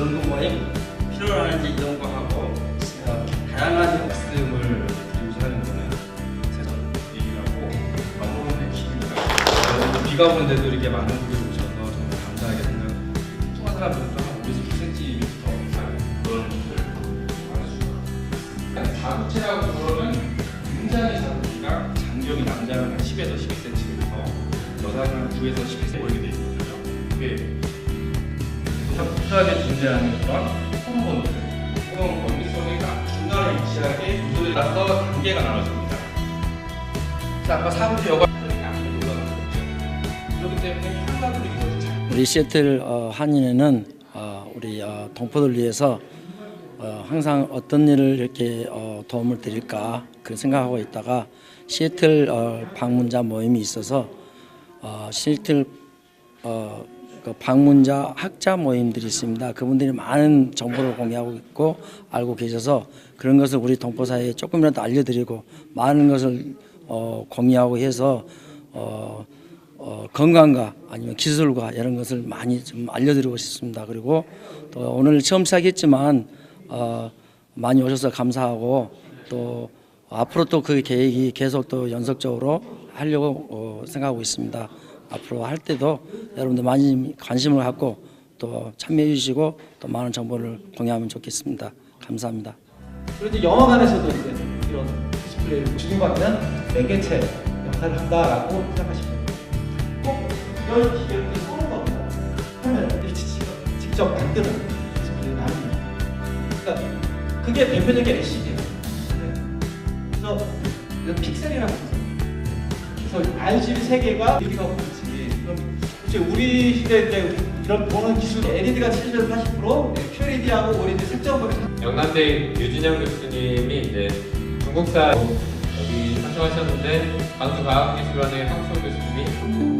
연구 모임, 필요로 하는지 연구하고 제가 다양한 학습을 드리고자 하는 거는 제가 얘기하고 방법의 기입니다. 비가 오는데도 이렇게 많은 분들이 오셔서 정말 감사하게 생각하고 통한 사람들도 한 50cm 그런 것들을 알아주고 다구체라고 그러면 굉장히 자구체가 장경이 남자는 10에서 12cm 여자는 9에서 10cm 보이게 되어 있습니다. 독특하게 존재하는 그런 호르몬들 혹은 원리성이가 중간에 위치하게 구조에 따라서 단계가 나눠집니다. 자, 아까 올라가는 거죠. 그렇기 때문에 혈관으로 이루어진 자- 우리 시애틀 어, 한인회는 어, 우리 어, 동포들 위해서 어, 항상 어떤 일을 이렇게 어, 도움을 드릴까 그 생각하고 있다가 시애틀 어, 방문자 모임이 있어서 어, 시애틀 어, 그 방문자 학자 모임들이 있습니다. 그분들이 많은 정보를 공유하고 있고 알고 계셔서 그런 것을 우리 동포 사회에 조금이라도 알려드리고 많은 것을 어, 공유하고 해서 어, 어, 건강과 아니면 기술과 이런 것을 많이 좀 알려드리고 싶습니다. 그리고 또 오늘 처음 시작했지만 어, 많이 오셔서 감사하고 또 앞으로 또 그 계획이 계속 또 연속적으로 하려고 어, 생각하고 있습니다. 앞으로 할 때도 여러분들 많이 관심을 갖고 또 참여해 주시고 또 많은 정보를 공유하면 좋겠습니다. 감사합니다. 이제 영화관에서도 이제 이런 디스플레이를 주고받는 매개체 역할을 한다라고 생각하시면 됩니다. 꼭열 기계를 쏘는 겁니다. 하면 직접, 만드는 디스플레이는 아닙니다. 그러니까 그게 대표적인 LCD예요. 그래서 이건 픽셀이라고. 그래서 RGB 세 개가 보 이제 우리 시대 때 이런 보는 기술 LED가 70에서 80%, QLED하고 OLED 색점을 영남대 유진영 교수님이 이제 중국사 여기 참석하셨는데 광주과학기술원의 황소 교수님이